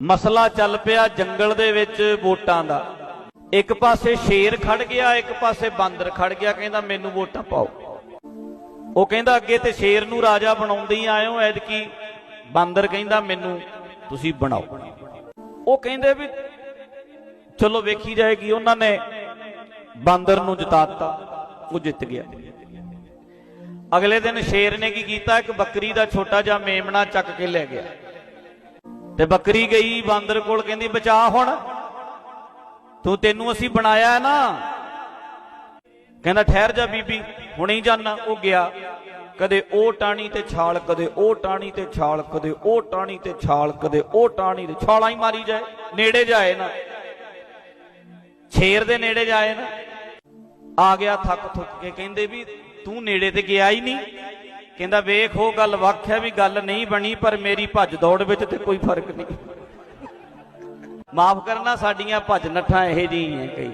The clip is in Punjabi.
ਮਸਲਾ ਚੱਲ ਪਿਆ ਜੰਗਲ ਦੇ ਵਿੱਚ ਵੋਟਾਂ ਦਾ। ਇੱਕ ਪਾਸੇ ਸ਼ੇਰ ਖੜ ਗਿਆ, ਇੱਕ ਪਾਸੇ ਬਾਂਦਰ ਖੜ ਗਿਆ, ਕਹਿੰਦਾ ਮੈਨੂੰ ਵੋਟਾਂ ਪਾਓ। ਉਹ ਕਹਿੰਦਾ ਅੱਗੇ ਤੇ ਸ਼ੇਰ ਨੂੰ ਰਾਜਾ ਬਣਾਉਂਦੇ ਹੀ ਆਏ ਹੋ ਐਤਕੀ ਬਾਂਦਰ ਕਹਿੰਦਾ ਮੈਨੂੰ ਤੁਸੀਂ ਬਣਾਓ। ਉਹ ਕਹਿੰਦੇ ਵੀ ਚਲੋ ਵੇਖੀ ਜਾਏਗੀ, ਉਹਨਾਂ ਨੇ ਬਾਂਦਰ ਨੂੰ ਜਿਤਾਤਾ, ਉਹ ਜਿੱਤ ਗਿਆ। ਅਗਲੇ ਦਿਨ ਸ਼ੇਰ ਨੇ ਕੀ ਕੀਤਾ, ਇੱਕ ਬੱਕਰੀ ਦਾ ਛੋਟਾ ਜਿਹਾ ਮੇਮਣਾ ਚੱਕ ਕੇ ਲੈ ਗਿਆ। ਤੇ ਬੱਕਰੀ ਗਈ, ਬਾਂਦਰ ਕੋਲ ਕਹਿੰਦੀ, ਬਚਾ ਹੁਣ। ਤੂੰ ਤੈਨੂੰ ਅਸੀਂ ਬਣਾਇਆ ਨਾ? ਕਹਿੰਦਾ, ਠਹਿਰ ਜਾ ਬੀਬੀ, ਹੁਣੇ ਹੀ ਜਾਣਾ ਉਹ ਗਿਆ। ਕਦੇ ਉਹ ਟਾਣੀ ਤੇ ਛਾਲ, ਕਦੇ ਉਹ ਟਾਣੀ ਤੇ ਛਾਲ, ਕਦੇ ਉਹ ਟਾਣੀ ਤੇ ਛਾਲ, ਕਦੇ ਉਹ ਟਾਣੀ ਤੇ ਛਾਲਾਂ ਹੀ ਮਾਰੀ ਜਾਏ, ਨੇੜੇ ਜਾਏ ਨਾ। ਛੇਰ ਦੇ ਨੇੜੇ ਜਾਏ ਨਾ। ਆ ਗਿਆ ਥੱਕ ਥੁੱਕ ਕੇ, ਕਹਿੰਦੇ ਵੀ, ਤੂੰ ਨੇੜੇ ਤੇ ਗਿਆ ਹੀ ਨਹੀਂ। ਕਹਿੰਦਾ ਵੇਖ, ਉਹ ਗੱਲ ਵੱਖ ਹੈ ਵੀ ਗੱਲ ਨਹੀਂ ਬਣੀ, ਪਰ ਮੇਰੀ ਭੱਜ ਦੌੜ ਵਿੱਚ ਤੇ ਕੋਈ ਫ਼ਰਕ ਨਹੀਂ। ਮਾਫ ਕਰਨਾ, ਸਾਡੀਆਂ ਭੱਜ ਨੱਠਾਂ ਇਹੋ ਜਿਹੀਆਂ ਕਈ।